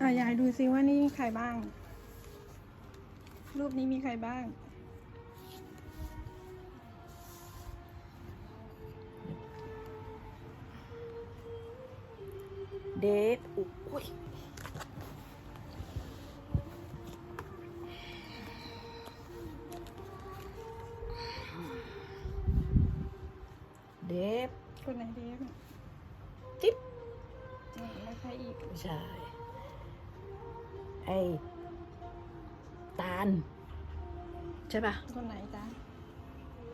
อะยายดูซิว่านี่ใครบ้าง รูปนี้มีใครบ้าง เดฟอุ้ยเดฟคนไหนเดฟจิ๊บอะแล้วใครอีกไม่ใช่ ไอ้ตาล ใช่ปะคนไหนจ๊ะ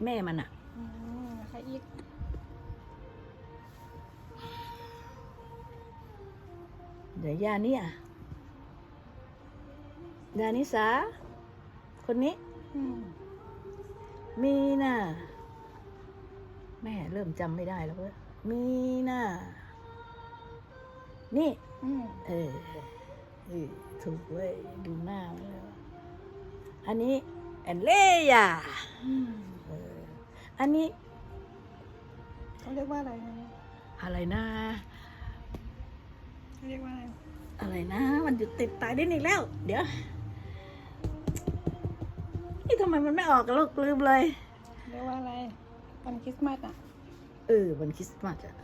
แม่มันอะอืมแล้วใครอีกเดี๋ยวยาเนี่ยยานิสาคนนี้ อืมมีน่ะแม่เริ่มจำไม่ได้แล้วเว้ยมีน่ะนี่ อืม เออเออ ถูกเว้ยดูหน้ามันแล้วอันนี้แอนเล่ยาอืมเอออันนี้เขาเรียกว่าอะไรนะอะไรนะเขาเรียกว่าอะไร อะไรนะ มันจะติดตายได้นี่แล้ว เดี๋ยว นี่ทำไมมันไม่ออกกันลูกลืมเลย เรียกว่าอะไรวันคริสต์มาสอะ เออวันคริสต์มาสอะ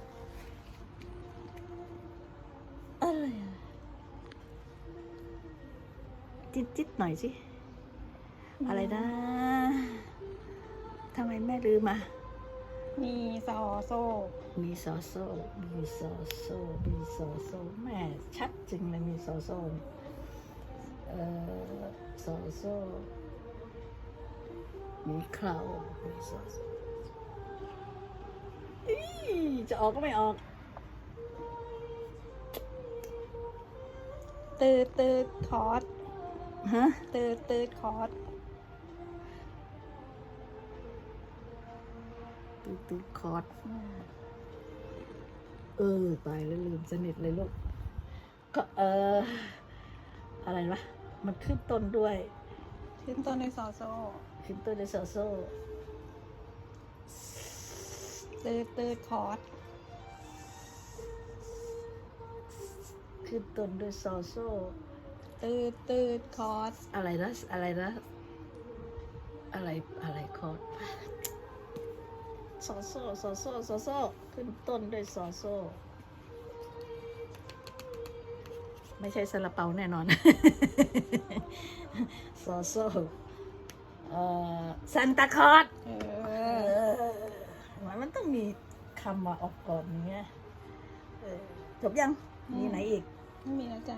จิตจิตหน่อยสิ อะไรนะทำไมแม่ลืมอะมีซอโซ มีซอโซ่มีซอโซ่มีซอโซ่แม่ชัดจริงเลยมีซอโซ่เนี่ยเอ่อซอโซ่มีเครามีซอโซ่อีจะออกก็ไม่ออกตืดตืดคอร์ส ฮะตืดตืดคอร์สตูตูคอร์ดอืมเออตายแล้วลืมสนิทเลยลูกก็เอออะไรวะมันขึ้นต้นด้วย ขึ้นต้นด้วยซอโซขึ้นต้นด้วยซอโซ่ตืดตืดคอร์สขึ้นต้นด้วยซอโซ่ ตืดตืดคอร์สอะไรนะ อะไรนะ อะไรอะไรคอร์ดซอโซ่ซอโซ่ซอโซ่ขึ้นต้นด้วยซอโซ่ไม่ใช่ซาลาเปาแน่นอนซอโซ่เอ่อซันตาคอร์ดเอเอออมันต้องมีคำมาออกก่อนอย่างเงี้ยเออจบยัง มีไหนอีก ไม่มีแล้วจ้ะ